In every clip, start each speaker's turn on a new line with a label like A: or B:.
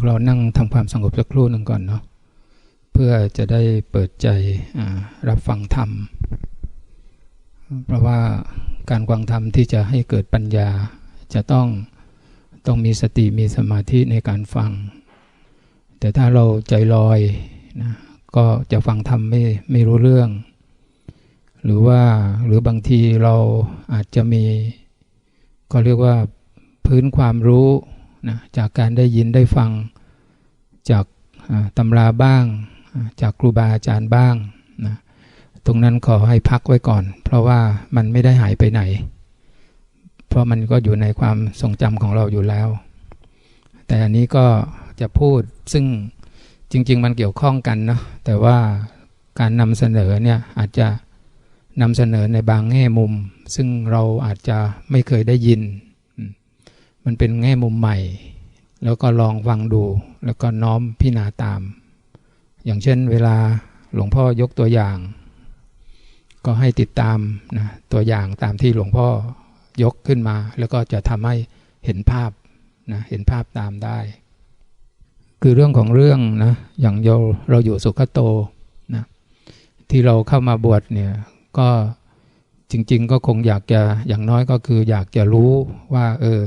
A: วกเรานั่งทำความสงบสักครู่หนึ่งก่อนเนาะเพื่อจะได้เปิดใจรับฟังธรรม เพราะว่าการฟังธรรมที่จะให้เกิดปัญญาจะต้องต้องมีสติมีสมาธิในการฟัง แต่ถ้าเราใจลอยนะก็จะฟังธรรมไม่ไม่รู้เรื่อง หรือว่าหรือบางทีเราอาจจะมี ก็เรียกว่าพื้นความรู้ นะจากการได้ยินได้ฟังจากตำราบ้าง จากครูบาอาจารย์บ้างนะตรงนั้นขอให้พักไว้ก่อน เพราะว่ามันไม่ได้หายไปไหน เพราะมันก็อยู่ในความทรงจำของเราอยู่แล้ว แต่อันนี้ก็จะพูดซึ่งจริง ๆ มันเกี่ยวข้องกันเนาะแต่ว่าการนำเสนอเนี่ยอาจจะนำเสนอในบางแง่มุม ซึ่งเราอาจจะไม่เคยได้ยิน มันเป็นแง่มุมใหม่ แล้วก็ลองฟังดู แล้วก็น้อมพิจารณาตาม อย่างเช่นเวลาหลวงพ่อยกตัวอย่าง ก็ให้ติดตามนะตัวอย่างตามที่หลวงพ่อยกขึ้นมา แล้วก็จะทำให้เห็นภาพนะเห็นภาพตามได้ คือเรื่องของเรื่องนะอย่างเราเราอยู่สุขโตนะที่เราเข้ามาบวชเนี่ยก็จริง ๆ ก็คงอยากจะอย่างน้อยก็คืออยากจะรู้ว่าเออ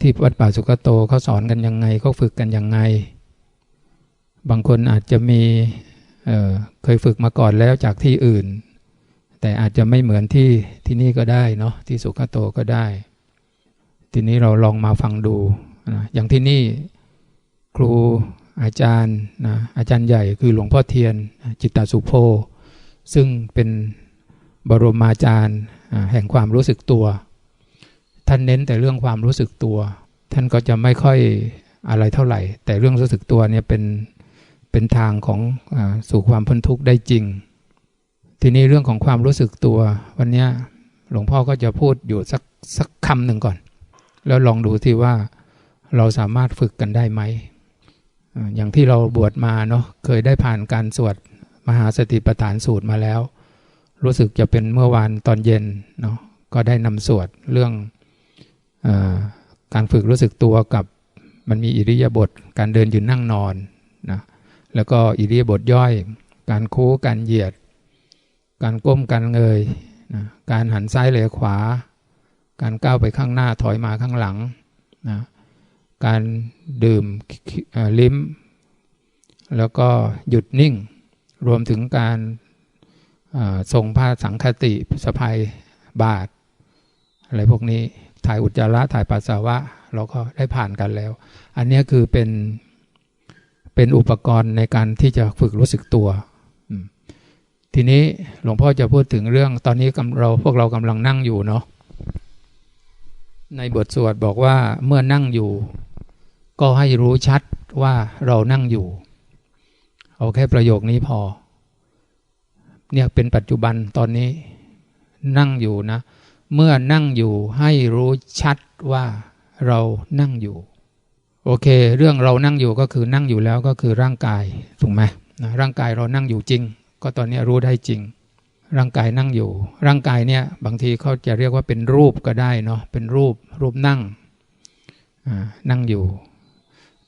A: ที่วัดป่าสุกโตเขาสอนกันยังไงเขาฝึกกันยังไง บางคนอาจจะมีเเคยฝึกมาก่อนแล้วจากที่อื่น แต่อาจจะไม่เหมือนที่ที่นี่ก็ได้เนาะที่สุขโตก็ได้ ทีนี้เราลองมาฟังดูนะอย่างที่นี่ครูอาจารย์นะอาจารย์ใหญ่คือหลวงพ่อเทียนจิตตสุโพซึ่งเป็นบรมอาจารย์แห่งความรู้สึกตัว ท่านเน้นแต่เรื่องความรู้สึกตัว ท่านก็จะไม่ค่อยอะไรเท่าไหร่ แต่เรื่องรู้สึกตัวเนี่ยเป็นเป็นทางของอสู่ความพ้นทุกข์ได้จริง ทีนี้เรื่องของความรู้สึกตัว วันนี้หลวงพ่อก็จะพูดอยู่สักสักคำหนึ่งก่อน แล้วลองดูที่ว่าเราสามารถฝึกกันได้ไหมอย่างที่เราบวชมาเนาะเคยได้ผ่านการสวดมหาสติปัฏฐานสูตรมาแล้ว รู้สึกจะเป็นเมื่อวานตอนเย็นเนาะก็ได้นำสวดเรื่อง การฝึกรู้สึกตัวกับมันมีอิริยาบถการเดินยืนนั่งนอนนะแล้วก็อิริยาบถย่อย การโค้การเหยียด การก้มการเงยนะการหันซ้ายเหลือขวา การก้าวไปข้างหน้าถอยมาข้างหลังนะการดื่มลิ้ม แล้วก็หยุดนิ่ง รวมถึงการทรงผ้าสังคติสะพายบาท อะไรพวกนี้ ถ่ายอุจจาระถ่ายปัสสาวะ เราก็ได้ผ่านกันแล้ว อันนี้คือเป็นเป็นอุปกรณ์ในการที่จะฝึกรู้สึกตัว ทีนี้หลวงพ่อจะพูดถึงเรื่องตอนนี้เราพวกเรากำลังนั่งอยู่เนาะในบทสวดบอกว่าเมื่อนั่งอยู่ ก็ให้รู้ชัดว่าเรานั่งอยู่ เอาแค่ประโยคนี้พอ เนี่ยเป็นปัจจุบันตอนนี้นั่งอยู่นะ เมื่อนั่งอยู่ให้รู้ชัดว่าเรานั่งอยู่ โอเค เรื่องเรานั่งอยู่ก็คือนั่งอยู่แล้วก็คือร่างกายถูกไหมนะร่างกายเรานั่งอยู่จริง ก็ตอนนี้รู้ได้จริง ร่างกายนั่งอยู่ ร่างกายเนี่ยบางทีเขาจะเรียกว่าเป็นรูปก็ได้เนาะเป็นรูปรูปนั่งนั่งอยู่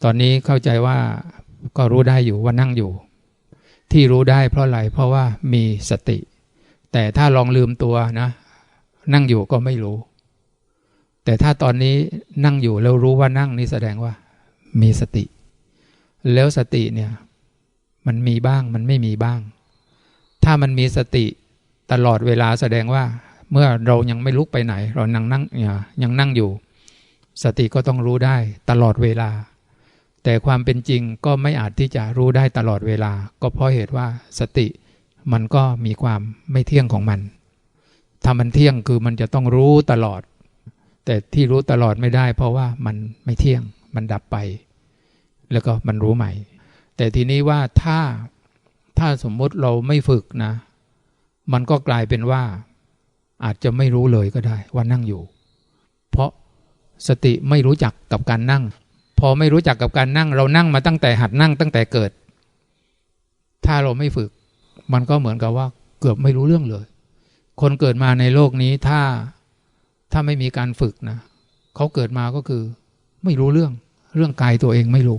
A: ตอนนี้เข้าใจว่าก็รู้ได้อยู่ว่านั่งอยู่ ที่รู้ได้เพราะอะไรเพราะว่ามีสติ แต่ถ้าลองลืมตัวนะ นั่งอยู่ก็ไม่รู้ แต่ถ้าตอนนี้นั่งอยู่แล้วรู้ว่านั่งนี่แสดงว่า มีสติ แล้วสติเนี่ย มันมีบ้างมันไม่มีบ้าง ถ้ามันมีสติตลอดเวลาแสดงว่า เมื่อเรายังไม่ลุกไปไหน เรานั่งนั่งยังนั่งอยู่ สติก็ต้องรู้ได้ตลอดเวลา แต่ความเป็นจริงก็ไม่อาจที่จะรู้ได้ตลอดเวลา ก็เพราะเหตุว่าสติมันก็มีความไม่เที่ยงของมัน ถ้ามันเที่ยงคือมันจะต้องรู้ตลอด แต่ที่รู้ตลอดไม่ได้ เพราะว่ามันไม่เที่ยง มันดับไป แล้วก็มันรู้ใหม่ แต่ทีนี้ว่าถ้าถ้าสมมติเราไม่ฝึกนะ มันก็กลายเป็นว่า อาจจะไม่รู้เลยก็ได้ว่านั่งอยู่ เพราะสติไม่รู้จักกับการนั่ง พอไม่รู้จักกับการนั่ง เรานั่งมาตั้งแต่หัดนั่งตั้งแต่เกิด ถ้าเราไม่ฝึก มันก็เหมือนกับว่าเกือบไม่รู้เรื่องเลย คนเกิดมาในโลกนี้ถ้าถ้าไม่มีการฝึกนะเขาเกิดมาก็คือ ไม่รู้เรื่องเรื่องกายตัวเองไม่รู้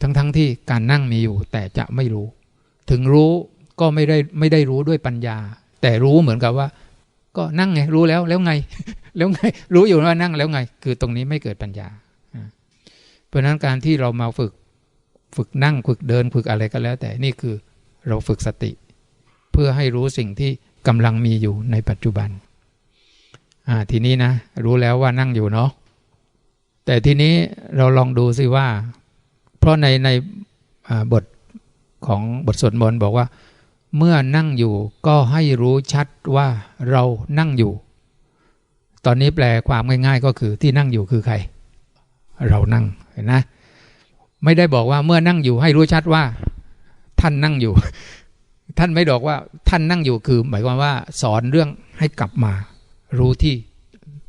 A: ทั้งๆทที่การนั่งมีอยู่ แต่จะไม่รู้ ถึงรู้ก็ไม่ได้ไม่ได้รู้ด้วยปัญญา แต่รู้เหมือนกับว่า ก็นั่งไงรู้แล้วแล้วไง แล้วไง รู้อยู่ว่านั่งแล้วไง คือตรงนี้ไม่เกิดปัญญา เพราะนั้นการที่เรามาฝึกฝึกนั่งฝึกเดินฝึกอะไรก็แล้ว แต่นี่คือเราฝึกสติ เพื่อให้รู้สิ่งที่ กำลังมีอยู่ในปัจจุบันทีนี้นะ รู้แล้วว่านั่งอยู่เนาะแต่ทีนี้เราลองดูสิว่า เพราะในในบทของบทสวดมนต์บอกว่า เมื่อนั่งอยู่ก็ให้รู้ชัดว่าเรานั่งอยู่ ตอนนี้แปลความง่ายๆก็คือที่นั่งอยู่คือใคร เรานั่งเห็นนะ ไม่ได้บอกว่าเมื่อนั่งอยู่ให้รู้ชัดว่า ท่านนั่งอยู่ ท่านไม่บอกว่าท่านนั่งอยู่คือ หมายความว่า สอนเรื่องให้กลับมา รู้ที่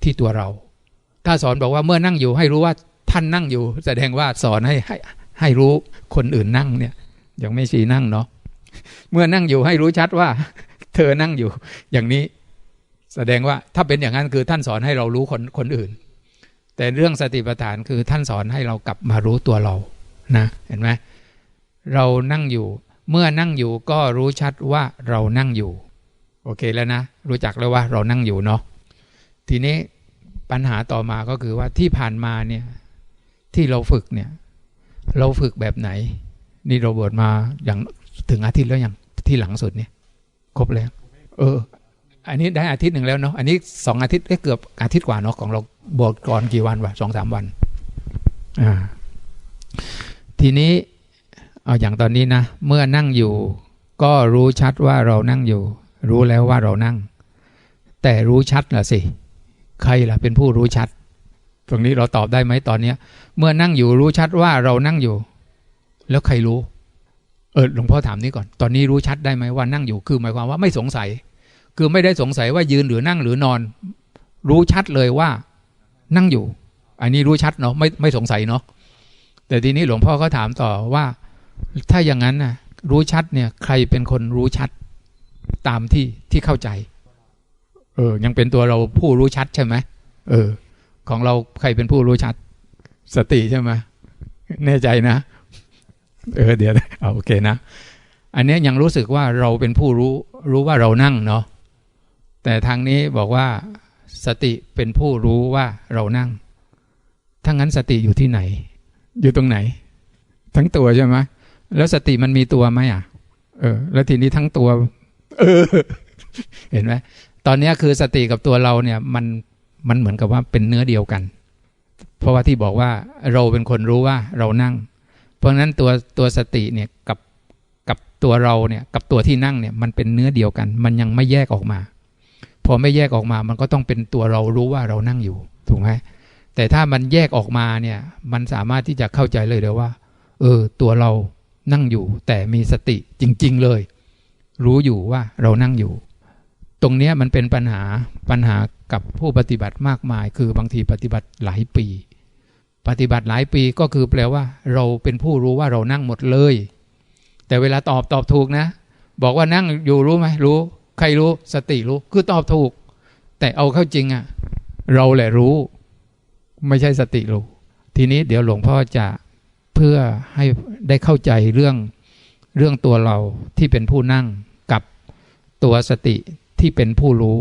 A: ที่ตัวเรา ถ้าสอนบอกว่าเมื่อนั่งอยู่ให้รู้ว่าท่านนั่งอยู่ แสดงว่าสอนให้ให้ให้รู้คนอื่นนั่งเนี่ยยังไม่ชีนั่งเนาะเมื่อนั่งอยู่ให้รู้ชัดว่า เธอนั่งอยู่ อย่างนี้ แสดงว่าถ้าเป็นอย่างนั้นคือท่านสอนให้เรารู้คนคนอื่น แต่เรื่องสติปัฏฐานคือท่านสอนให้เรากลับมารู้ตัวเรานะ เห็นไหมเรานั่งอยู่ เมื่อนั่งอยู่ก็รู้ชัดว่าเรานั่งอยู่ โอเคแล้วนะ รู้จักแล้วว่าเรานั่งอยู่เนาะทีนี้ปัญหาต่อมาก็คือว่าที่ผ่านมาเนี่ยที่เราฝึกเนี่ย เราฝึกแบบไหน นี่เราบวชมาอย่างถึงอาทิตย์แล้วยังที่หลังสุดเนี่ย ครบแล้ว เออ อันนี้ได้อาทิตย์หนึ่งแล้วเนาะอันนี้สองอาทิตย์เกือบอาทิตย์กว่าเนาะของเราบวชก่อนกี่วันวะสองสามวัน อ่า ทีนี้ เอาอย่างตอนนี้นะ เมื่อนั่งอยู่ ก็รู้ชัดว่าเรานั่งอยู่ รู้แล้วว่าเรานั่ง แต่รู้ชัดล่ะสิ ใครล่ะเป็นผู้รู้ชัด ตรงนี้เราตอบได้ไหมตอนนี้เมื่อนั่งอยู่รู้ชัดว่าเรานั่งอยู่ แล้วใครรู้ เออหลวงพ่อถามนี้ก่อน ตอนนี้รู้ชัดได้ไหมว่านั่งอยู่คือหมายความว่าไม่สงสัย คือไม่ได้สงสัยว่ายืนหรือนั่งหรือนอน รู้ชัดเลยว่า นั่งอยู่ อันนี้รู้ชัดเนาะไม่ไม่สงสัยเนาะแต่ทีนี้หลวงพ่อก็ถามต่อว่า ถ้าอย่างนั้นนะรู้ชัดเนี่ย ใครเป็นคนรู้ชัดตามที่ที่เข้าใจ เออ ยังเป็นตัวเราผู้รู้ชัดใช่ไหมเออ ของเราใครเป็นผู้รู้ชัด สติใช่ไหมแน่ใจนะ เออ เดี๋ยวเอาโอเคนะ อันนี้ยังรู้สึกว่าเราเป็นผู้รู้ รู้ว่าเรานั่งเนาะแต่ทางนี้บอกว่าสติเป็นผู้รู้ว่าเรานั่งถ้างั้นสติอยู่ที่ไหน อยู่ตรงไหน ทั้งตัวใช่ไหม แล้วสติมันมีตัวไหมอะ เออ แล้วทีนี้ทั้งตัว เออ เห็นไหมตอนนี้คือสติกับตัวเราเนี่ย มันมันเหมือนกับว่าเป็นเนื้อเดียวกัน เพราะว่าที่บอกว่าเราเป็นคนรู้ว่าเรานั่ง เพราะฉะนั้นตัวตัวสติเนี่ยกับกับตัวเราเนี่ย กับตัวที่นั่งเนี่ย มันเป็นเนื้อเดียวกัน มันยังไม่แยกออกมา พอไม่แยกออกมา มันก็ต้องเป็นตัวเรารู้ว่าเรานั่งอยู่ถูกไหมแต่ถ้ามันแยกออกมาเนี่ย มันสามารถที่จะเข้าใจเลยเลยวว่า เออ ตัวเรา นั่งอยู่แต่มีสติจริง ๆ เลย รู้อยู่ว่าเรานั่งอยู่ ตรงนี้มันเป็นปัญหาปัญหากับผู้ปฏิบัติมากมาย คือบางทีปฏิบัติหลายปี ปฏิบัติหลายปีก็คือแปลว่า เราเป็นผู้รู้ว่าเรานั่งหมดเลย แต่เวลาตอบตอบถูกนะ บอกว่านั่งอยู่รู้ไหมรู้ ใครรู้สติรู้คือตอบถูก แต่เอาเข้าจริงอะเราแหละรู้ ไม่ใช่สติรู้ ทีนี้เดี๋ยวหลวงพ่อจะ เพื่อให้ได้เข้าใจเรื่องเรื่องตัวเราที่เป็นผู้นั่งกับตัวสติที่เป็นผู้รู้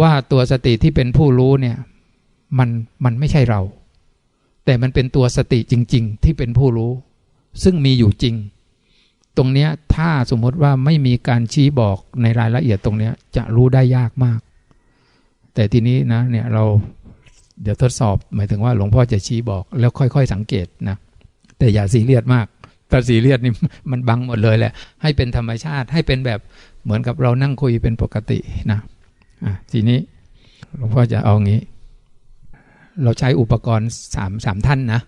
A: ว่าตัวสติที่เป็นผู้รู้เนี่ยมันมันไม่ใช่เรา แต่มันเป็นตัวสติจริง ๆ ที่เป็นผู้รู้ ซึ่งมีอยู่จริง ตรงนี้ถ้าสมมติว่าไม่มีการชี้บอกในรายละเอียดตรงนี้จะรู้ได้ยากมาก แต่ทีนี้นะเนี่ยเราเดี๋ยวทดสอบหมายถึงว่าหลวงพ่อจะชี้บอกแล้วค่อย ๆ สังเกตนะ แต่อย่าซีเรียสมากถ้าซีเรียสนี่มันบังหมดเลยแหละ ให้เป็นธรรมชาติให้เป็นแบบเหมือนกับเรานั่งคุยเป็นปกตินะอะทีนี้หลวงพ่อจะเอางี้ เราใช้อุปกรณ์สามสามท่านนะ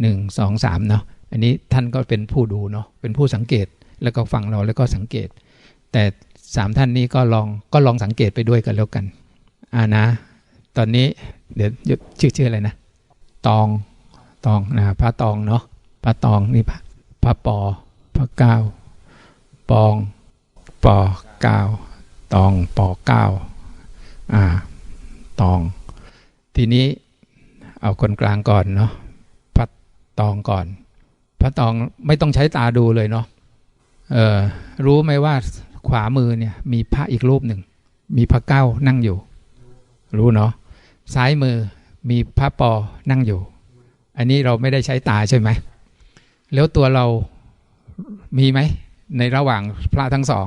A: หนึ่งสองสามเนาะอันนี้ท่านก็เป็นผู้ดูเนาะเป็นผู้สังเกตแล้วก็ฟังเราแล้วก็สังเกต แต่สามท่านนี้ก็ลองก็ลองสังเกตไปด้วยกันแล้วกันอ่านะ ตอนนี้เดี๋ยวชื่อชื่ออะไรนะ ตองตองนะพระตองเนาะ พระตองนี่พระพระปอพระเก้าปองปอเก้าตองปอเก้าอ่าตอง ทีนี้เอาคนกลางก่อนเนาะตองก่อน พระตองไม่ต้องใช้ตาดูเลยเนาะเออรู้ไหมว่าขวามือเนี่ย มีพระอีกรูปหนึ่ง มีพระเก้านั่งอยู่ รู้เนาะซ้ายมือมีพระปอนั่งอยู่ อันนี้เราไม่ได้ใช้ตาใช่ไหม แล้วตัวเรามีไหม ในระหว่างพระทั้งสอง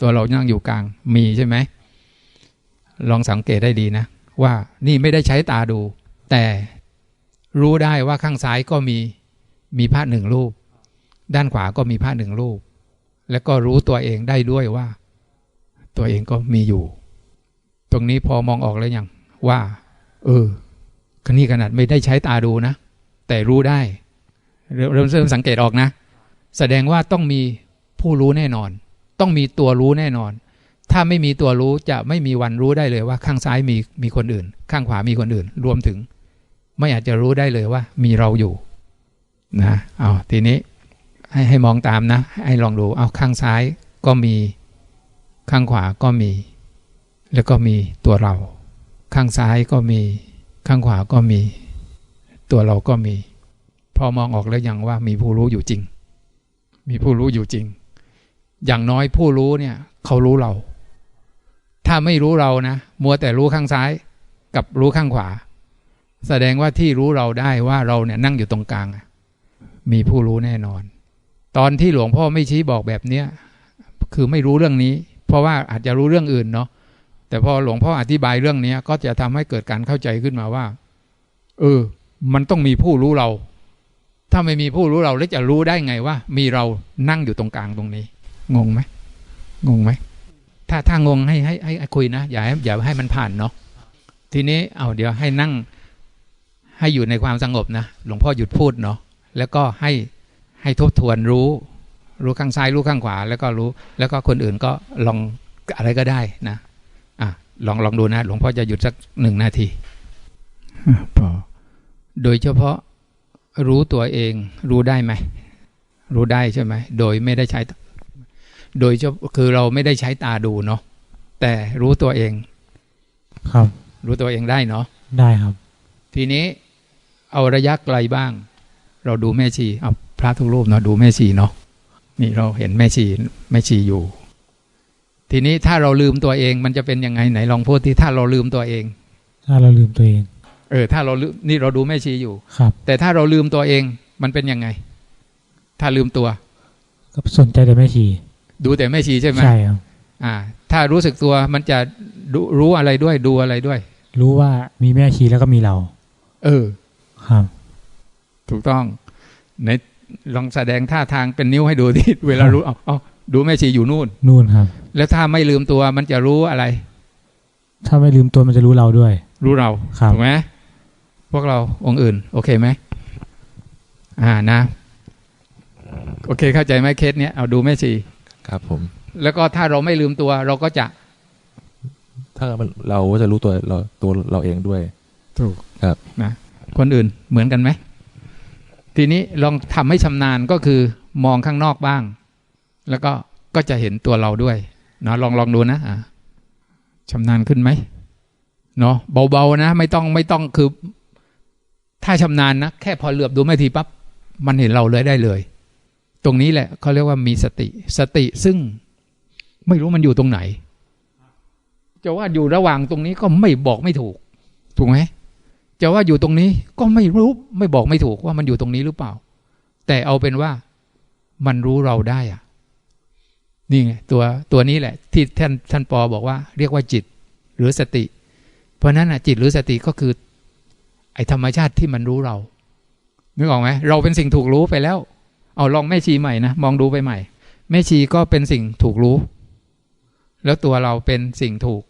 A: ตัวเรานั่งอยู่กลางมีใช่ไหม ลองสังเกตได้ดีนะ ว่านี่ไม่ได้ใช้ตาดู แต่รู้ได้ว่าข้างซ้ายก็มีมีพระหนึ่งรูป ด้านขวาก็มีพระหนึ่งรูป แล้วก็รู้ตัวเองได้ด้วยว่า ตัวเองก็มีอยู่ ตรงนี้พอมองออกแล้วยังว่า เออคนี่ขนาดไม่ได้ใช้ตาดูนะ แต่รู้ได้ เริ่มเริ่มสังเกตออกนะ แสดงว่าต้องมีผู้รู้แน่นอน ต้องมีตัวรู้แน่นอน ถ้าไม่มีตัวรู้จะไม่มีวันรู้ได้เลยว่า ข้างซ้ายมีมีคนอื่น ข้างขวามีคนอื่น รวมถึง ไม่อาจจะรู้ได้เลยว่า มีเราอยู่ นะเอาทีนี้ให้ให้มองตามนะ ให้ลองดูเอาข้างซ้ายก็มีข้างขวาก็มี แล้วก็มีตัวเรา ข้างซ้ายก็มี ข้างขวาก็มี ตัวเราก็มี พอมองออกแล้วยังว่ามีผู้รู้อยู่จริง มีผู้รู้อยู่จริง อย่างน้อยผู้รู้เนี่ย เขารู้เรา ถ้าไม่รู้เรานะมัวแต่รู้ข้างซ้ายกับรู้ข้างขวา แสดงว่าที่รู้เราได้ว่าเราเนี่ยนั่งอยู่ตรงกลางมีผู้รู้แน่นอน ตอนที่หลวงพ่อไม่ชี้บอกแบบเนี้ยคือไม่รู้เรื่องนี้ เพราะว่าอาจจะรู้เรื่องอื่นเนาะแต่พอหลวงพ่ออธิบายเรื่องนี้ก็จะทำให้เกิดการเข้าใจขึ้นมาว่า เออ มันต้องมีผู้รู้เรา ถ้าไม่มีผู้รู้เราแล้วจะรู้ได้ไงว่า มีเรานั่งอยู่ตรงกลางตรงนี้ งงไหมงงไหมถ้าถ้างงให้ให้ให้ให้คุยนะอย่าให้อย่าให้มันผ่านเนาะทีนี้เอาเดี๋ยวให้นั่งให้อยู่ในความสงบนะหลวงพ่อหยุดพูดเนาะแล้วก็ให้ให้ทบทวนรู้ รู้ข้างซ้ายรู้ข้างขวา แล้วก็รู้ แล้วก็คนอื่นก็ลองอะไรก็ได้นะอะลองลองดูนะ หลวงพ่อจะหยุดสักหนึ่งนาทีอะพอโดยเฉพาะ รู้ตัวเองรู้ได้ไหม รู้ได้ใช่ไหม โดยไม่ได้ใช้ โดยเฉพาะคือเราไม่ได้ใช้ตาดูเนาะแต่รู้ตัวเอง
B: ครับ
A: รู้ตัวเองได้เนาะ
B: ได้ครับ
A: ทีนี้เอาระยะไกลบ้าง เราดูแม่ชีเอาพระทุกรูปเนาะดูแม่ชีเนาะนี่เราเห็นแม่ชีแม่ชีอยู่ ทีนี้ถ้าเราลืมตัวเองมันจะเป็นยังไงไหนลองพูดที่ถ้าเราลืมตัวเอง
B: ถ้าเราลืมตัวเอง
A: เออถ้าเราลืมนี่เราดูแม่ชีอยู่
B: ครับ
A: แต่ถ้าเราลืมตัวเองมันเป็นยังไง ถ้าลืมตัว
B: ก็สนใจแต่แม่ชี
A: ดูแต่แม่ชีใช่ไหม
B: ใช่ครับ
A: อ่า ถ้ารู้สึกตัวมันจะดูรู้อะไรด้วยดูอะไรด้วย
B: รู้ว่ามีแม่ชีแล้วก็มีเรา
A: เออ
B: ครับ
A: ถูกต้องในลองแสดงท่าทางเป็นนิ้วให้ดูที่เวลารู้เอาเอาดูแม่ชีอยู่นู่น
B: นู่นครับ
A: แล้วถ้าไม่ลืมตัวมันจะรู้อะไร
B: ถ้าไม่ลืมตัวมันจะรู้เราด้วย
A: รู้เรา
B: ครับ
A: ถูกไหม พวกเราองค์อื่น โอเคไหมอ่านะ โอเคเข้าใจไหมเคสเนี้ยเอาดูแม่ชี
C: ครับผม
A: แล้วก็ถ้าเราไม่ลืมตัว เราก็จะ
C: ถ้ามันเราก็จะรู้ตัวเราตัวเราเองด้วย
A: ถูก
C: ครับ
A: นะคนอื่นเหมือนกันไหมทีนี้ลองทำให้ชำนาญก็คือมองข้างนอกบ้าง แล้วก็ก็จะเห็นตัวเราด้วยเนาะลองลองดูนะอ่าชำนาญขึ้นไหมเนาะเบาๆนะ ไม่ต้องไม่ต้องคือ ถ้าชำนาญนะแค่พอเหลือบดูไม่ทีปั๊บมันเห็นเราเลยได้เลย ตรงนี้แหละเขาเรียกว่ามีสติ สติซึ่งไม่รู้มันอยู่ตรงไหน จะว่าอยู่ระหว่างตรงนี้ก็ไม่บอกไม่ถูก ถูกไหมจะว่าอยู่ตรงนี้ก็ไม่รู้ไม่บอกไม่ถูกว่ามันอยู่ตรงนี้หรือเปล่า แต่เอาเป็นว่ามันรู้เราได้อะนี่ไงตัวตัวนี้แหละ ที่ท่านท่านปอบอกว่า เรียกว่าจิตหรือสติ เพราะฉะนั้นอะจิตหรือสติก็คือ ไอ้ธรรมชาติที่มันรู้เรา นึกออกไหมเราเป็นสิ่งถูกรู้ไปแล้ว เอาลองแม่ชีใหม่นะมองดูไปใหม่ แม่ชีก็เป็นสิ่งถูกรู้ แล้วตัวเราเป็นสิ่งถูก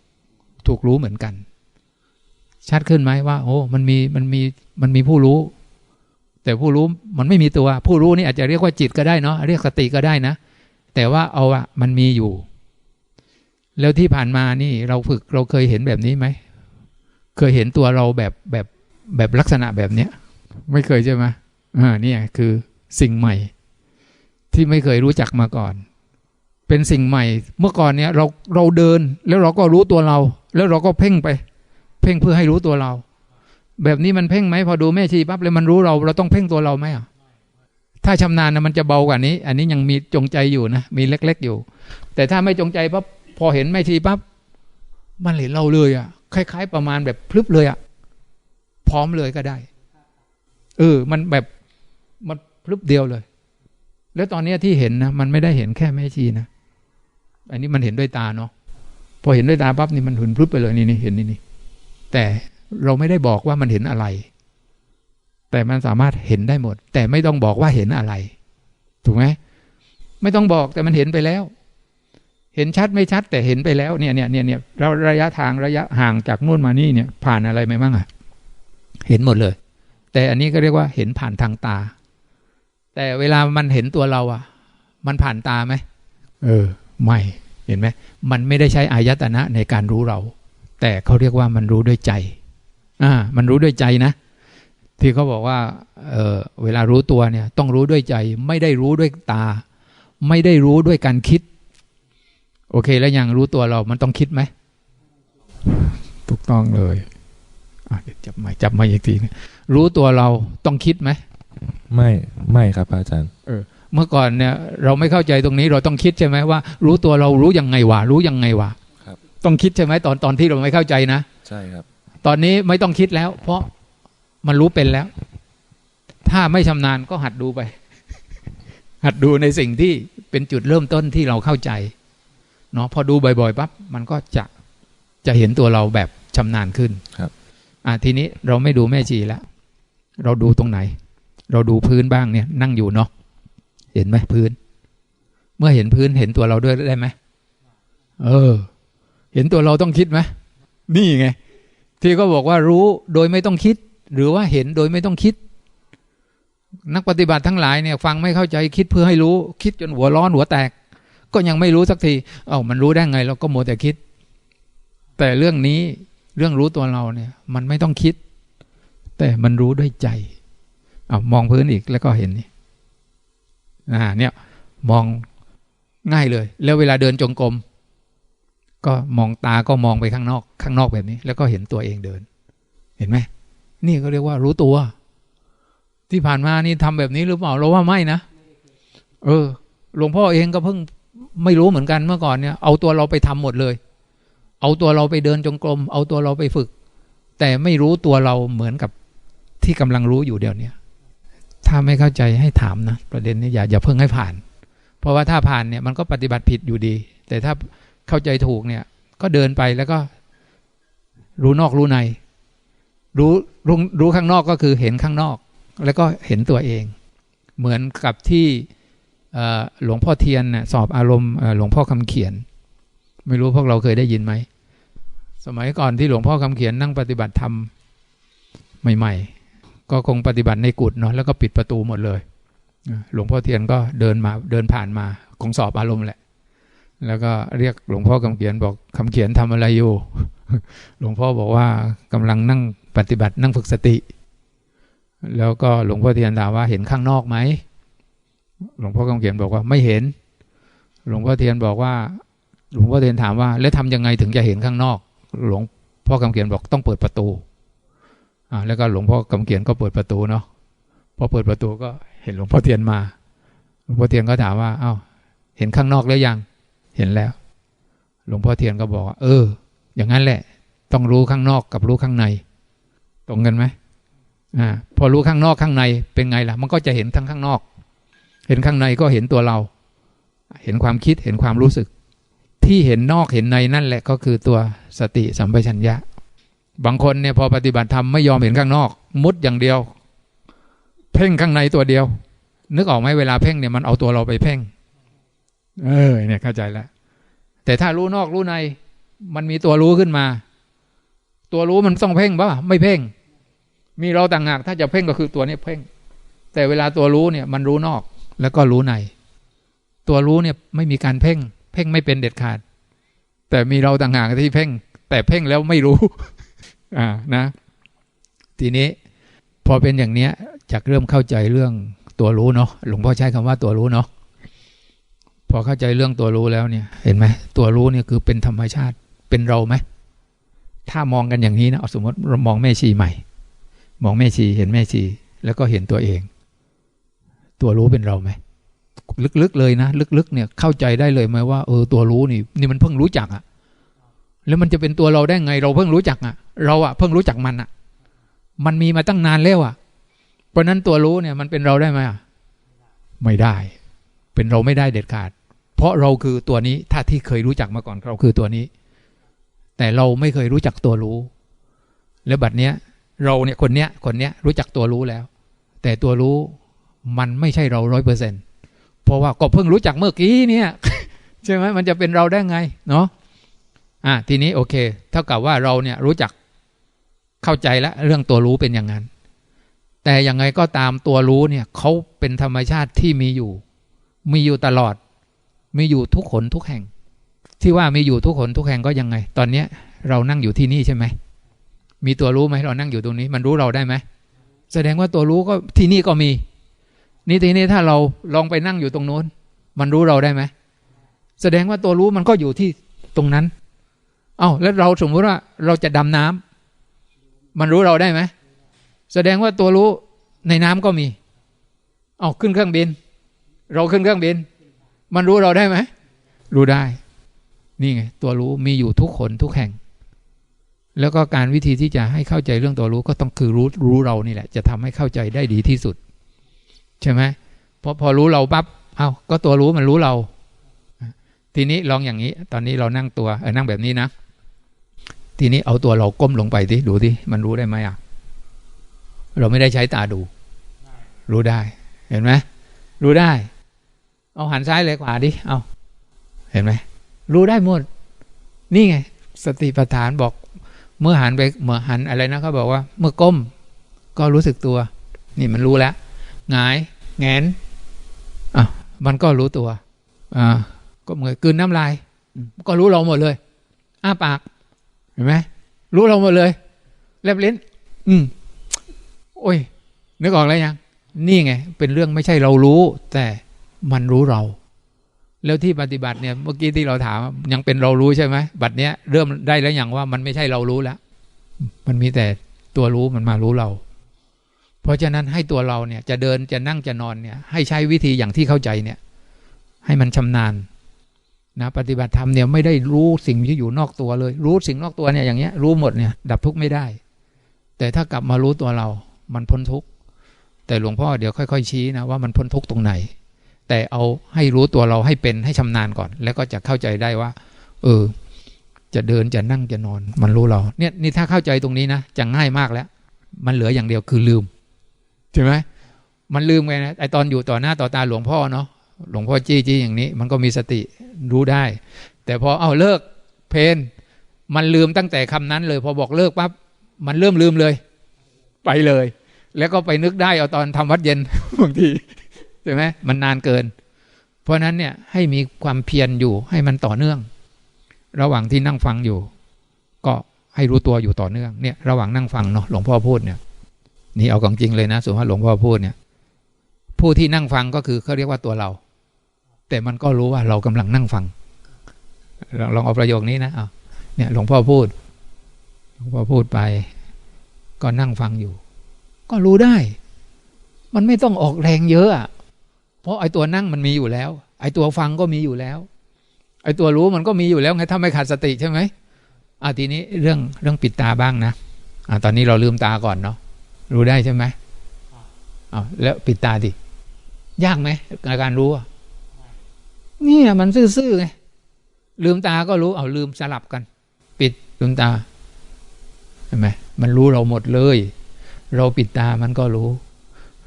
A: ถูกรู้เหมือนกัน ชัดขึ้นไหมว่า โอ้ มันมีมันมีมันมีผู้รู้ แต่ผู้รู้มันไม่มีตัว ผู้รู้นี่อาจจะเรียกว่าจิตก็ได้เนาะเรียกสติก็ได้นะ แต่ว่าเอาอะมันมีอยู่ แล้วที่ผ่านมานี่เราฝึกเราเคยเห็นแบบนี้ไหมเคยเห็นตัวเราแบบแบบ แบบลักษณะแบบเนี้ยไม่เคยใช่ไหมอ่านี่คือสิ่งใหม่ ที่ไม่เคยรู้จักมาก่อน เป็นสิ่งใหม่ เมื่อก่อนเนี้ยเราเราเดินแล้วเราก็รู้ตัวเรา แล้วเราก็เพ่งไป เพ่งเพื่อให้รู้ตัวเรา แบบนี้มันเพ่งไหมพอดูแม่ชีปั๊บเลยมันรู้เรา เราต้องเพ่งตัวเราไหมอะถ้าชำนาญนะมันจะเบากว่านี้ อันนี้ยังมีจงใจอยู่นะมีเล็ก ๆอยู่ แต่ถ้าไม่จงใจปั๊บพอเห็นแม่ชีปั๊บมันเห็นเราเลยอะคล้าย ๆ ประมาณแบบพลึบเลยอะ ร้อมเลยก็ได้ เออ มันแบบมันพลึบเดียวเลย แล้วตอนนี้ที่เห็นนะมันไม่ได้เห็นแค่แม่ชีนะอันนี้มันเห็นด้วยตาเนาะพอเห็นด้วยตาปั๊บนี่มันหุนพลึบไปเลยนี่นี่เห็นนี่นี่แต่เราไม่ได้บอกว่ามันเห็นอะไร แต่มันสามารถเห็นได้หมด แต่ไม่ต้องบอกว่าเห็นอะไร ถูกไหมไม่ต้องบอกแต่มันเห็นไปแล้ว เห็นชัดไม่ชัดแต่เห็นไปแล้วเนี่ยเนี่ยเนี่ยเนี่ยเราระยะทางระยะห่างจากนู่นมานี่เนี่ย ผ่านอะไรไปบ้างอะ เห็นหมดเลย แต่อันนี้ก็เรียกว่าเห็นผ่านทางตา แต่เวลามันเห็นตัวเราอะมันผ่านตาไหมเออ ไม่เห็นไหมมันไม่ได้ใช้อายตนะในการรู้เรา แต่เขาเรียกว่ามันรู้ด้วยใจอ่ามันรู้ด้วยใจนะ ที่เขาบอกว่าเออเวลารู้ตัวเนี่ย ต้องรู้ด้วยใจ ไม่ได้รู้ด้วยตา ไม่ได้รู้ด้วยการคิด โอเคแล้วยังรู้ตัวเรามันต้องคิดไหมถูกต้องเลยอะเดี๋ยว จับไม้จับไม้อีกทีนะรู้ตัวเราต้องคิดไหม
C: ไม่ไม่ครับพระอาจารย์
A: เมื่อก่อนเนี่ย เราไม่เข้าใจตรงนี้เราต้องคิดใช่ไหมว่า รู้ตัวเรารู้ยังไงวะรู้ยังไงวะ
C: ครับ
A: ต้องคิดใช่ไหมตอนตอนที่เราไม่เข้าใจนะ
C: ใช่ครับ
A: ตอนนี้ไม่ต้องคิดแล้ว เพราะมันรู้เป็นแล้ว ถ้าไม่ชำนาญก็หัดดูไป หัดดูในสิ่งที่เป็นจุดเริ่มต้นที่เราเข้าใจเนาะพอดูบ่อยๆปั๊บมันก็จะจะเห็นตัวเราแบบชำนาญขึ้น
C: ครับ
A: อะทีนี้เราไม่ดูแม่ชีแล้วเราดูตรงไหน เราดูพื้นบ้างเนี่ย นั่งอยู่เนาะเห็นไหมพื้น เมื่อเห็นพื้นเห็นตัวเราด้วยได้ไหมเออ เห็นตัวเราต้องคิดไหมนี่ไง ที่ก็บอกว่ารู้โดยไม่ต้องคิด หรือว่าเห็นโดยไม่ต้องคิด นักปฏิบัติทั้งหลายเนี่ย ฟังไม่เข้าใจคิดเพื่อให้รู้ คิดจนหัวร้อนหัวแตก ก็ยังไม่รู้สักที เอ้ามันรู้ได้ไง เราก็โมแต่คิด แต่เรื่องนี้ เรื่องรู้ตัวเราเนี่ย มันไม่ต้องคิด แต่มันรู้ด้วยใจเอามองพื้นอีกแล้วก็เห็นนี่อ่าเนี่ยมองง่ายเลย แล้วเวลาเดินจงกรมก็มองตาก็มองไปข้างนอก ข้างนอกแบบนี้ แล้วก็เห็นตัวเองเดิน เห็นไหมนี่ก็เรียกว่ารู้ตัว ที่ผ่านมานี่ทำแบบนี้หรือเปล่าเราว่าไม่นะเออหลวงพ่อเองก็เพิ่งไม่รู้เหมือนกันเมื่อก่อนเนี่ย เอาตัวเราไปทำหมดเลย เอาตัวเราไปเดินจงกรม เอาตัวเราไปฝึก แต่ไม่รู้ตัวเราเหมือนกับที่กำลังรู้อยู่เดี๋ยวนี้ถ้าไม่เข้าใจให้ถามนะ ประเด็นนี้อย่าอย่าเพิ่งให้ผ่าน เพราะว่าถ้าผ่านเนี่ยมันก็ปฏิบัติผิดอยู่ดี แต่ถ้าเข้าใจถูกเนี่ย ก็เดินไปแล้วก็ รู้นอกรู้ใน รู้รู้รู้ข้างนอกก็คือเห็นข้างนอก แล้วก็เห็นตัวเอง เหมือนกับที่หลวงพ่อเทียนสอบอารมณ์หลวงพ่อคำเขียน ไม่รู้พวกเราเคยได้ยินไหม สมัยก่อนที่หลวงพ่อคำเขียนนั่งปฏิบัติธรรมใหม่ ๆ ก็คงปฏิบัติในกุฏเนาะแล้วก็ปิดประตูหมดเลย หลวงพ่อเทียนก็เดินมาเดินผ่านมาคงสอบอารมณ์แหละ แล้วก็เรียกหลวงพ่อคำเขียนบอกคำเขียนทำอะไรอยู่ หลวงพ่อบอกว่ากำลังนั่งปฏิบัตินั่งฝึกสติ แล้วก็หลวงพ่อเทียนถามว่าเห็นข้างนอกไหมหลวงพ่อคำเขียนบอกว่าไม่เห็น หลวงพ่อเทียนบอกว่า หลวงพ่อเทียนถามว่า แล้วทำยังไงถึงจะเห็นข้างนอก หลวงพ่อคำเขียนบอกต้องเปิดประตูอ่าแล้วก็หลวงพ่อคำเขียนก็เปิดประตูเนาะพอเปิดประตูก็เห็นหลวงพ่อเทียนมาหลวงพ่อเทียนก็ถามว่าเอ้าเห็นข้างนอกแล้วยัง เห็นแล้ว หลวงพ่อเทียนก็บอกว่าเออ อย่างนั้นแหละ ต้องรู้ข้างนอกกับรู้ข้างใน ตรงกันไหมอ่าพอรู้ข้างนอกข้างในเป็นไงล่ะ มันก็จะเห็นทั้งข้างนอก เห็นข้างในก็เห็นตัวเรา เห็นความคิดเห็นความรู้สึก ที่เห็นนอกเห็นในนั่นแหละก็คือตัวสติสัมปชัญญะ บางคนเนี่ยพอปฏิบัติธรรมไม่ยอมเห็นข้างนอก มุดอย่างเดียว เพ่งข้างในตัวเดียว นึกออกไหมเวลาเพ่งเนี่ยมันเอาตัวเราไปเพ่ง เออเนี่ยเข้าใจแล้วแต่ถ้ารู้นอกรู้ใน มันมีตัวรู้ขึ้นมา ตัวรู้มันต้องเพ่งปะไม่เพ่ง มีเราต่างหากถ้าจะเพ่งก็คือตัวนี้เพ่ง แต่เวลาตัวรู้เนี่ยมันรู้นอกแล้วก็รู้ใน ตัวรู้เนี่ยไม่มีการเพ่ง เพ่งไม่เป็นเด็ดขาด แต่มีเราต่างหากที่เพ่ง แต่เพ่งแล้วไม่รู้ อ่านะ ทีนี้พอเป็นอย่างเนี้ยจากเริ่มเข้าใจเรื่องตัวรู้เนาะหลวงพ่อใช้คำว่าตัวรู้เนาะพอเข้าใจเรื่องตัวรู้แล้วเนี่ย เห็นไหมตัวรู้เนี่ยคือเป็นธรรมชาติเป็นเราไหมถ้ามองกันอย่างนี้นะเอาสมมติเรามองแม่ชีใหม่ มองแม่ชีเห็นแม่ชี แล้วก็เห็นตัวเอง ตัวรู้เป็นเราไหม ลึกๆเลยนะ ลึกๆ เนี่ยเข้าใจได้เลยไหมว่าเออตัวรู้นี่ นี่มันเพิ่งรู้จักอะแล้วมันจะเป็นตัวเราได้ไง เราเพิ่งรู้จักอะเราอะเพิ่งรู้จักมันอะมันมีมาตั้งนานแล้วอะเพราะนั้นตัวรู้เนี่ยมันเป็นเราได้ไหมอะไม่ได้ เป็นเราไม่ได้เด็ดขาด เพราะเราคือตัวนี้ถ้าที่เคยรู้จักมาก่อนเราคือตัวนี้ แต่เราไม่เคยรู้จักตัวรู้ แล้วบัดเนี้ย เราเนี่ยคนเนี้ยคนเนี้ยรู้จักตัวรู้แล้ว แต่ตัวรู้มันไม่ใช่เราร้อยเปอร์เซ็นต เพราะว่าก็เพิ่งรู้จักเมื่อกี้เนี่ยใช่ไหมมันจะเป็นเราได้ไงเนาะอะทีนี้โอเค เท่ากับว่าเราเนี่ยรู้จักเข้าใจแล้วเรื่องตัวรู้เป็นอย่างนั้น แต่ยังไงก็ตามตัวรู้เนี่ยเขาเป็นธรรมชาติที่มีอยู่ มีอยู่ตลอด มีอยู่ทุกขนทุกแห่ง ที่ว่ามีอยู่ทุกขนทุกแห่งก็ยังไง ตอนเนี้ยเรานั่งอยู่ที่นี่ใช่ไหมมีตัวรู้ไหมเรานั่งอยู่ตรงนี้ มันรู้เราได้ไหมแสดงว่าตัวรู้ก็ที่นี่ก็มี นี่ทีนี้ถ้าเราลองไปนั่งอยู่ตรงโน้น มันรู้เราได้ไหมแสดงว่าตัวรู้มันก็อยู่ที่ตรงนั้น เอ้าแล้วเราสมมติว่าเราจะดำน้ำมันรู้เราได้ไหมแสดงว่าตัวรู้ในน้ำก็มี เอาขึ้นเครื่องบิน เราขึ้นเครื่องบิน มันรู้เราได้ไหมรู้ได้ นี่ไง ตัวรู้มีอยู่ทุกคนทุกแห่ง แล้วก็การวิธีที่จะให้เข้าใจเรื่องตัวรู้ก็ต้องคือรู้รู้เรานี่แหละ จะทำให้เข้าใจได้ดีที่สุด ใช่ไหมเพราะพอรู้เราปั๊บเอ้าก็ตัวรู้มันรู้เรา ทีนี้ลองอย่างนี้ ตอนนี้เรานั่งตัวเออนั่งแบบนี้นะทีนี้เอาตัวเราก้มลงไปดิดูดิมันรู้ได้ไหมอะเราไม่ได้ใช้ตาดู รู้ได้ เห็นไหมรู้ได้ เอาหันซ้ายเลยขวาดิเอาเห็นไหมรู้ได้หมด นี่ไง สติปัฏฐานบอก เมื่อหันไปเมื่อหันอะไรนะเขาบอกว่า เมื่อก้ม ก็รู้สึกตัว นี่มันรู้แล้ว หงายแงนอะมันก็รู้ตัวอ่าก็เหมือนกลืนน้ำลาย ก็รู้เราหมดเลย อ้าปากเห็นไหมรู้เราหมดเลยแลบลิ้น อืมโอ้ย นึกออกแล้วยัง นี่ไง เป็นเรื่องไม่ใช่เรารู้ แต่มันรู้เรา แล้วที่ปฏิบัติเนี่ย เมื่อกี้ที่เราถาม ยังเป็นเรารู้ใช่ไหมบัดเนี้ยเริ่มได้แล้วอย่างว่ามันไม่ใช่เรารู้แล้ว มันมีแต่ตัวรู้มันมารู้เรา เพราะฉะนั้นให้ตัวเราเนี่ยจะเดินจะนั่งจะนอนเนี่ยให้ใช้วิธีอย่างที่เข้าใจเนี่ยให้มันชำนาญนะปฏิบัติธรรมเนี่ยไม่ได้รู้สิ่งที่อยู่นอกตัวเลย รู้สิ่งนอกตัวเนี่ยอย่างเงี้ยรู้หมดเนี่ยดับทุกข์ไม่ได้ แต่ถ้ากลับมารู้ตัวเรา มันพ้นทุกข์แต่หลวงพ่อเดี๋ยวค่อยๆชี้นะว่ามันพ้นทุกข์ตรงไหน แต่เอาให้รู้ตัวเราให้เป็นให้ชำนาญก่อน แล้วก็จะเข้าใจได้ว่า เออ จะเดินจะนั่งจะนอน มันรู้เราเนี่ยนี่ถ้าเข้าใจตรงนี้นะจะง่ายมากแล้ว มันเหลืออย่างเดียวคือลืม ใช่ไหมมันลืมไงนะไอตอนอยู่ต่อหน้าต่อตาหลวงพ่อเนาะหลวงพ่อจี้จี้อย่างนี้ มันก็มีสติรู้ได้ แต่พอเอาเลิกเพนมันลืมตั้งแต่คำนั้นเลย พอบอกเลิกปั๊บมันเริ่มลืมเลย ไปเลย แล้วก็ไปนึกได้เอาตอนทำวัดเย็นบางทีใช่ไหมมันนานเกิน เพราะนั้นเนี่ยให้มีความเพียรอยู่ให้มันต่อเนื่อง ระหว่างที่นั่งฟังอยู่ ก็ให้รู้ตัวอยู่ต่อเนื่องเนี่ย ระหว่างนั่งฟังเนาะหลวงพ่อพูดเนี่ย นี่เอาของจริงเลยนะสมมติหลวงพ่อพูดเนี่ย ผู้ที่นั่งฟังก็คือเขาเรียกว่าตัวเรา แต่มันก็รู้ว่าเรากำลังนั่งฟังลองลองเอาประโยคนี้นะเอาเนี่ยหลวงพ่อพูดหลวงพ่อพูดไป ก็นั่งฟังอยู่ ก็รู้ได้ มันไม่ต้องออกแรงเยอะอะเพราะไอ้ตัวนั่งมันมีอยู่แล้ว ไอ้ตัวฟังก็มีอยู่แล้ว ไอ้ตัวรู้มันก็มีอยู่แล้วไงถ้าไม่ขาดสติใช่ไหมอะทีนี้เรื่องเรื่องปิดตาบ้างนะอะตอนนี้เราลืมตาก่อนเนาะ รู้ได้ใช่ไหมอ่าแล้วปิดตาดิ ยากไหมในการรู้อะนี่มันซื่อๆไงลืมตาก็รู้ เอาลืมสลับกัน ปิดลืมตาเห็นไหมมันรู้เราหมดเลย เราปิดตามันก็รู้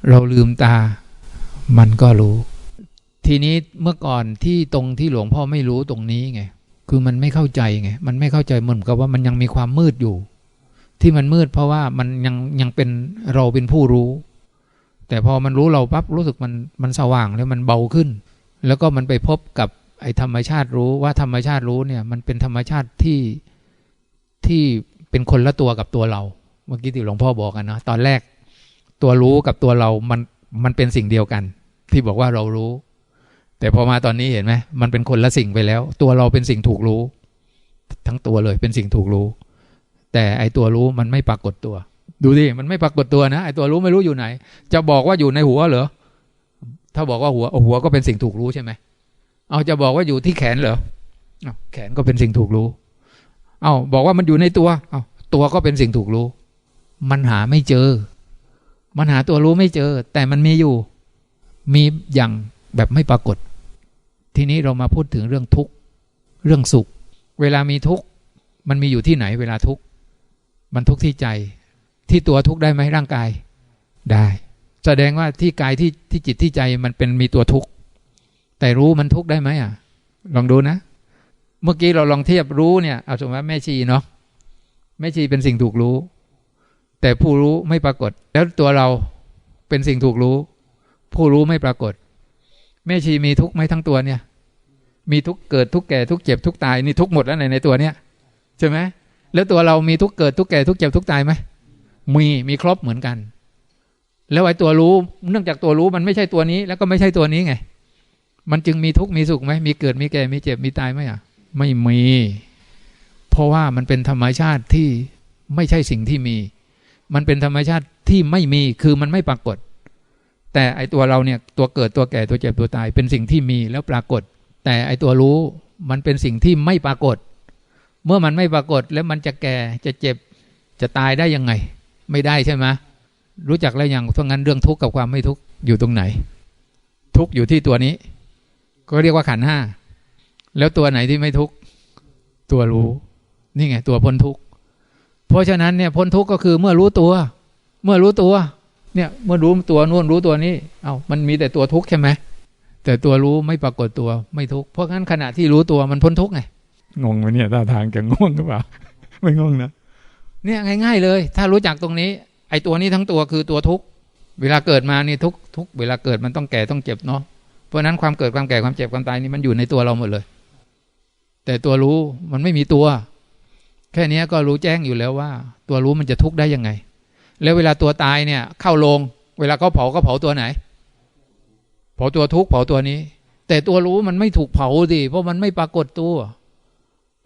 A: เราลืมตา มันก็รู้ ทีนี้เมื่อก่อนที่ตรงที่หลวงพ่อไม่รู้ตรงนี้ไงคือมันไม่เข้าใจไงมันไม่เข้าใจเหมือนกับว่ามันยังมีความมืดอยู่ ที่มันมืดเพราะว่ามันยังยังเป็นเราเป็นผู้รู้ แต่พอมันรู้เราปั๊บรู้สึกมันมันสว่างแล้วมันเบาขึ้น แล้วก็มันไปพบกับไอ้ธรรมชาติรู้ว่าธรรมชาติรู้เนี่ย มันเป็นธรรมชาติที่ที่เป็นคนละตัวกับตัวเรา เมื่อกี้ที่หลวงพ่อบอกกันนะตอนแรกตัวรู้กับตัวเรา มันมันเป็นสิ่งเดียวกัน ที่บอกว่าเรารู้ แต่พอมาตอนนี้เห็นไหมมันเป็นคนละสิ่งไปแล้ว ตัวเราเป็นสิ่งถูกรู้ ทั้งตัวเลยเป็นสิ่งถูกรู้ แต่ไอตัวรู้มันไม่ปรากฏตัว ดูดิมันไม่ปรากฏตัวนะไอตัวรู้ไม่รู้อยู่ไหน จะบอกว่าอยู่ในหัวเหรอถ้าบอกว่าหัวเอาหัวก็เป็นสิ่งถูกรู้ใช่ไหมเอาจะบอกว่าอยู่ที่แขนเหรอแขนก็เป็นสิ่งถูกรู้ เอาบอกว่ามันอยู่ในตัวเอาตัวก็เป็นสิ่งถูกรู้ มันหาไม่เจอ มันหาตัวรู้ไม่เจอ แต่มันมีอยู่ มีอย่างแบบไม่ปรากฏ ทีนี้เรามาพูดถึงเรื่องทุกข์ เรื่องสุข เวลามีทุกข์ มันมีอยู่ที่ไหนเวลาทุกข์ มันทุกข์ที่ใจ ที่ตัวทุกข์ได้ไหมร่างกาย ได้ แสดงว่าที่กายที่ที่จิตที่ใจมันเป็นมีตัวทุกข์แต่รู้มันทุกข์ได้ไหมอะ ลองดูนะ เมื่อกี้เราลองเทียบรู้เนี่ยเอาสมมติว่าแม่ชีเนาะแม่ชีเป็นสิ่งถูกรู้ แต่ผู้รู้ไม่ปรากฏ แล้วตัวเราเป็นสิ่งถูกรู้ ผู้รู้ไม่ปรากฏ แม่ชีมีทุกข์ไหมทั้งตัวเนี่ย มีทุกเกิดทุกแก่ทุกเจ็บทุกตายนี่ทุกหมดแล้วในในตัวเนี้ยใช่ไหม แล้วตัวเรามีทุกเกิดทุกแก่ทุกเจ็บทุกตายไหมมีมีครบเหมือนกัน แล้วไอ้ตัวรู้เนื่องจากตัวรู้มันไม่ใช่ตัวนี้ แล้วก็ไม่ใช่ตัวนี้ไง มันจึงมีทุกข์มีสุขไหมมีเกิดมีแก่มีเจ็บมีตายไหมอะ ไม่มี เพราะว่ามันเป็นธรรมชาติที่ไม่ใช่สิ่งที่มี มันเป็นธรรมชาติที่ไม่มีคือมันไม่ปรากฏ แต่ไอตัวเราเนี่ยตัวเกิดตัวแก่ตัวเจ็บตัวตาย เป็นสิ่งที่มีแล้วปรากฏ แต่ไอตัวรู้มันเป็นสิ่งที่ไม่ปรากฏ เมื่อมันไม่ปรากฏแล้วมันจะแก่จะเจ็บจะตายได้ยังไง ไม่ได้ใช่ไหมรู้จักแล้วยังเพราะงั้นเรื่องทุกข์กับความไม่ทุกข์อยู่ตรงไหน ทุกข์อยู่ที่ตัวนี้ ก็เรียกว่าขันห้าแล้วตัวไหนที่ไม่ทุกข์ตัวรู้ นี่ไง ตัวพ้นทุกข์เพราะฉะนั้นเนี่ยพ้นทุกข์ก็คือเมื่อรู้ตัว เมื่อรู้ตัว เนี่ยเมื่อรู้ตัวนู่นรู้ตัวนี้ เอา้ามันมีแต่ตัวทุกข์ใช่ไหมแต่ตัวรู้ไม่ปรากฏตัวไม่ทุกข์เพราะงั้นขณะที่รู้ตัวมันพ้นทุกข์ไง
B: งงไหมเนี่ยท่าทางจะงงหรือเปล่าไม่งงนะ
A: เนี่ยง่าย ๆ เลย ถ้ารู้จักตรงนี้ ไอ้ตัวนี้ทั้งตัวคือตัวทุกเวลาเกิดมานี่ทุกทุกเวลาเกิดมันต้องแก่ต้องเจ็บเนาะเพราะนั้นความเกิดความแก่ความเจ็บความตายนี่มันอยู่ในตัวเราหมดเลย แต่ตัวรู้มันไม่มีตัว แค่นี้ก็รู้แจ้งอยู่แล้วว่า ตัวรู้มันจะทุกข์ได้ยังไง แล้วเวลาตัวตายเนี่ย เข้าโรงเวลาเขาเผาก็เผาตัวไหน เผาตัวทุกข์เผาตัวนี้ แต่ตัวรู้มันไม่ถูกเผาดิเพราะมันไม่ปรากฏตัว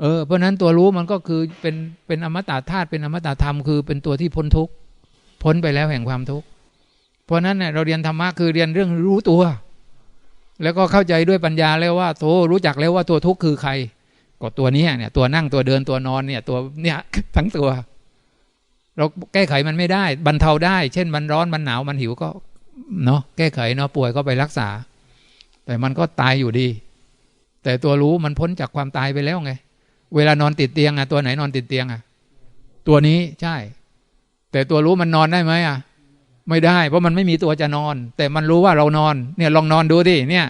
A: เออเพราะนั้นตัวรู้มันก็คือเป็นเป็นอมตะธาตุเป็นอมตะธรรมคือเป็นตัวที่พ้นทุกข์พ้นไปแล้วแห่งความทุกข์เพราะนั้นเนี่ยเราเรียนธรรมะคือเรียนเรื่องรู้ตัว แล้วก็เข้าใจด้วยปัญญาแล้วว่าโธรู้จักแล้วว่าตัวทุกข์คือใครก็ตัวนี้เนี่ย ตัวนั่งตัวเดินตัวนอนเนี่ย ตัวเนี่ยทั้งตัว เราแก้ไขมันไม่ได้บรรเทาได้ เช่นมันร้อนมันหนาวมันหิวก็เนาะแก้ไขเนาะป่วยก็ไปรักษา แต่มันก็ตายอยู่ดี แต่ตัวรู้มันพ้นจากความตายไปแล้วไง เวลานอนติดเตียงอะตัวไหนนอนติดเตียงอะตัวนี้ใช่ แต่ตัวรู้มันนอนได้ไหมอะไม่ได้ เพราะมันไม่มีตัวจะนอน แต่มันรู้ว่าเรานอน เนี่ยลองนอนดูดิเนี่ย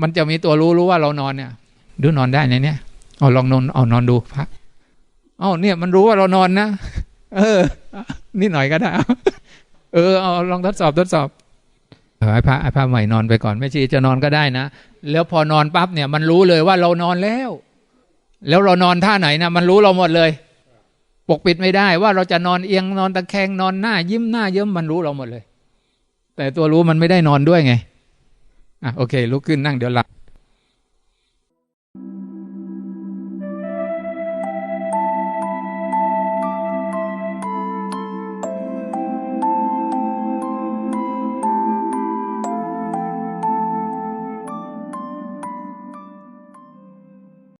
A: มันจะมีตัวรู้รู้ว่าเรานอนเนี่ย ดูนอนได้ในเนี่ยเอาลองนอนเอานอนดูพระเอาเนี่ยมันรู้ว่าเรานอนนะเออนิดหน่อยก็ได้เอาเออเอาลองทดสอบทดสอบเออไอ้พระไอ้พระใหม่นอนไปก่อนไม่ชีจะนอนก็ได้นะ แล้วพอนอนปั๊บเนี่ยมันรู้เลยว่าเรานอนแล้ว แล้วเรานอนท่าไหนนะมันรู้เราหมดเลย ปกปิดไม่ได้ว่าเราจะนอนเอียงนอนตะแคงนอนหน้า ยิ้มหน้าเยิ้มมันรู้เราหมดเลย แต่ตัวรู้มันไม่ได้นอนด้วยไงอะโอเคลุกขึ้นนั่งเดี๋ยวหลับ